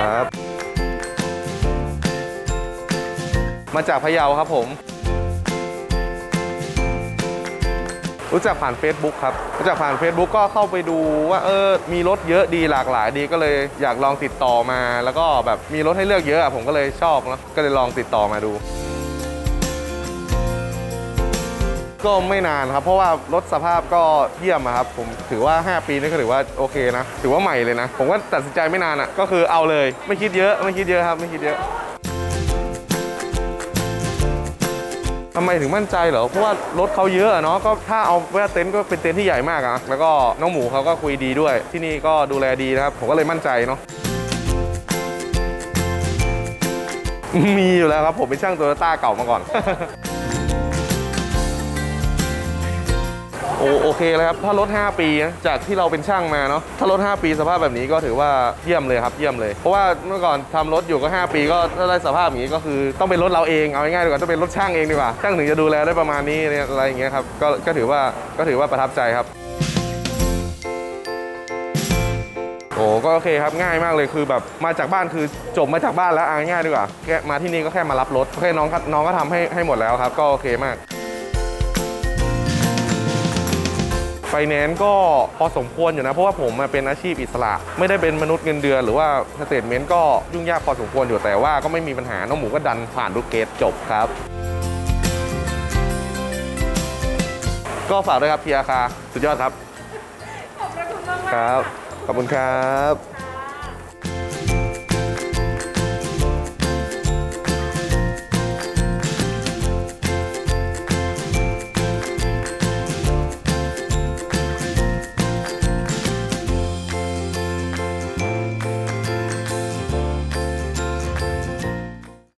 ครับ มาจากพะเยาครับผม รู้จักผ่าน Facebook ครับ รู้จักผ่าน Facebook ก็เข้าไปดูว่าเออ มีรถเยอะดีหลากหลายดีก็เลยอยากลองติดต่อมา แล้วก็แบบมีรถให้เลือกเยอะอะผมก็เลยชอบแล้วก็เลยลองติดต่อมาดู ก็ไม่นานครับ เพราะว่ารถสภาพก็เยี่ยมอะครับ ผมถือว่า 5 ปีนี่ก็ถือว่าโอเคนะ ถือว่าใหม่เลยนะ ผมก็ตัดสินใจไม่นานอะก็คือเอาเลย ไม่คิดเยอะ ไม่คิดเยอะครับ ไม่คิดเยอะทำไมถึงมั่นใจเหรอ เพราะว่ารถเขาเยอะอะเนาะ ก็ถ้าเอาแว่เต็นท์ก็เป็นเต็นท์ที่ใหญ่มากอะแล้วก็น้องหมูเขาก็คุยดีด้วย ที่นี่ก็ดูแลดีนะครับ ผมก็เลยมั่นใจเนาะ มีอยู่แล้วครับ ผมเป็นช่างโตโยต้าเก่ามาก่อน โอโอเคเลยครับ ถ้ารถ 5 ปีนะจากที่เราเป็นช่างมาเนาะถ้ารถ 5 ปีสภาพแบบนี้ก็ถือว่าเยี่ยมเลยครับเยี่ยมเลย เพราะว่าเมื่อก่อนทำรถอยู่ก็ 5 ปีก็ถ้าได้สภาพอย่างนี้ก็คือต้องเป็นรถเราเองเอาง่ายๆดีกว่าต้องเป็นรถช่างเองดีกว่าช่างถึงจะดูแลได้ประมาณนี้อะไรอย่างเงี้ยครับก็ก็ถือว่าก็ถือว่าประทับใจครับโอ้ก็โอเคครับง่ายมากเลยคือแบบมาจากบ้านคือจบมาจากบ้านแล้วเอาง่ายดีกว่าแค่มาที่นี่ก็แค่มารับรถโอเคน้องน้องก็ทำให้ให้หมดแล้วครับ ก็โอเคมาก ไฟแนนซ์ก็พอสมควรอยู่นะ เพราะว่าผมอะเป็นอาชีพอิสระ ไม่ได้เป็นมนุษย์เงินเดือน หรือว่าสเตทเมนต์ก็ยุ่งยากพอสมควรอยู่แต่ว่าก็ไม่มีปัญหาน้องหมูก็ดันผ่านทุกเกตจบครับ ก็ฝากด้วยครับพีอาคาสุดยอดครับ ขอบพระคุณมากๆครับ ขอบคุณครับ